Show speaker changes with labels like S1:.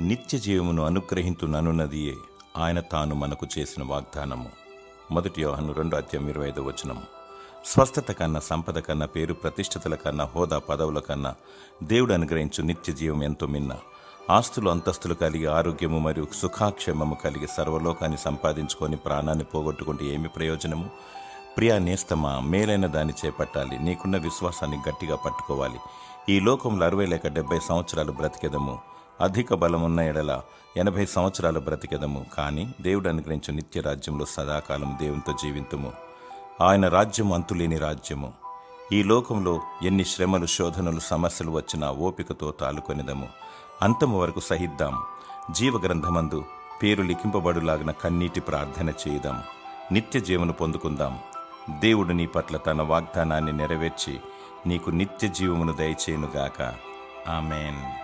S1: నిత్య జీవమును అనుగ్రహింతుననున్నదియే ఆయన తాను మనకు చేసిన వాగ్దానము. మొదటి యోహను రెండు అధ్యాయం ఇరవై ఐదు వచనం. స్వస్థత కన్నా సంపద కన్నా పేరు ప్రతిష్టతల కన్నా హోదా పదవుల కన్నా దేవుడు అనుగ్రహించు నిత్య జీవం ఎంతో మిన్న. ఆస్తులు అంతస్తులు కలిగి ఆరోగ్యము మరియు సుఖాక్షేమము కలిగి సర్వలోకాన్ని సంపాదించుకొని ప్రాణాన్ని పోగొట్టుకుంటే ఏమి ప్రయోజనము? ప్రియా నేస్తమా మేలైన దాన్ని చేపట్టాలి. నీకున్న విశ్వాసాన్ని గట్టిగా పట్టుకోవాలి. ఈ లోకంలో అరవై లేక డెబ్బై సంవత్సరాలు బ్రతికెదము. అధిక బలమున్న ఎడల ఎనభై సంవత్సరాలు బ్రతికెదము. కానీ దేవుడు అనుగ్రహించు నిత్య రాజ్యంలో సదాకాలం దేవునితో జీవింతుము. ఆయన రాజ్యం అంతులేని రాజ్యము. ఈ లోకంలో ఎన్ని శ్రమలు శోధనలు సమస్యలు వచ్చినా ఓపికతో తాలుకొనిదము. అంతము వరకు సహిద్దాం. జీవగ్రంథమందు పేరు లిఖింపబడులాగిన కన్నీటి ప్రార్థన చేయుదాం. నిత్య జీవను పొందుకుందాం. దేవుడు నీ పట్ల తన వాగ్దానాన్ని నెరవేర్చి నీకు నిత్య జీవమును దయచేయునుగాక. ఆమెన్.